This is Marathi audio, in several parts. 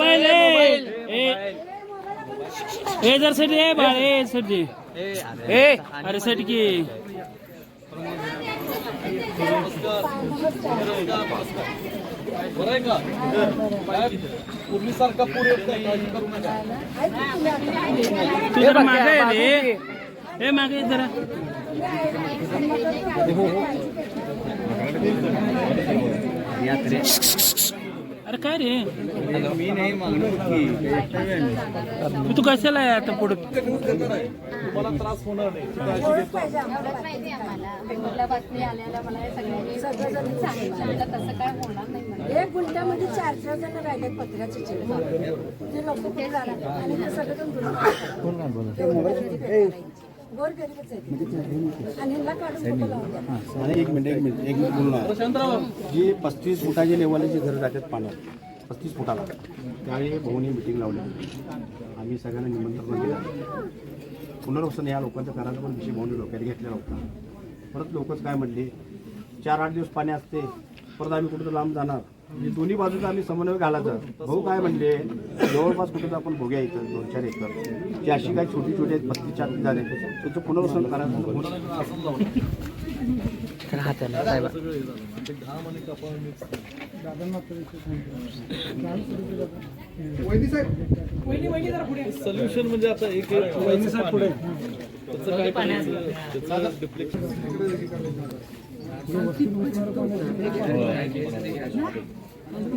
पहिले! ए जर साठी ए बाळ ए साठी ए अरे साठी की. बरं आहे का? काय? पूर्वीसारखा पूर येत नाही काळजी करू नका. तू जरा मागे ये रे ए मागे ये जरा. अरे काय रे? मी नाही तू तू कशाला आहे आता पुढे? तुम्हाला त्रास हे होणार नाही गुंठ्यामध्ये चार चार जण जाणार आणि ते सगळेजण गोरगरीबच आहेत. आणि ह्यांना काढून कुठं लावून द्या. आणि एक मिनिट एक मिनिट एक मिनिट बोलणार जी पस्तीस फुटाचे लेवलचे घरं जातात पाण्यात. पस्तीस फुटाला. त्यावेळी भाऊनी मिटिंग लावली आम्ही सगळ्यांना निमंत्रण दिलं. पुनर्वसन या लोकांच्या घराचा पण विषय भाऊनी डोक्यात घेतलेला होता. परत लोकच काय म्हणले? चार आठ दिवस पाणी असते. परत आम्ही कुठं लांब जाणार. दोन्ही बाजूचा आम्ही समन्वय घालायचा. भाऊ काय म्हणले जवळपास कुठं आपण बघूया इथं दोन चार एकर. ती अशी काही छोटी छोटी आहेत पस्तीस चार झाले. त्याचं पुनर्वसन करायचं. सोल्युशन म्हणजे आता एक पाणी. त्याचं काय.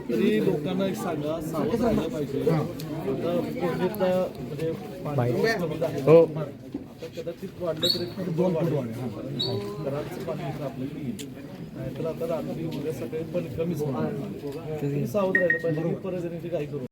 तरी लोकांना एक सांगा सावध राहिलं पाहिजे. म्हणजे पाणी. आता कदाचित वाढलं तरी दोन फूट वाढेल घराचं पाणी आपल्याला येईल. नाहीतर आता रात्री उद्या सकाळी पण कमीच सावध राहिलं पाहिजे ही पर्यटनाची काही करू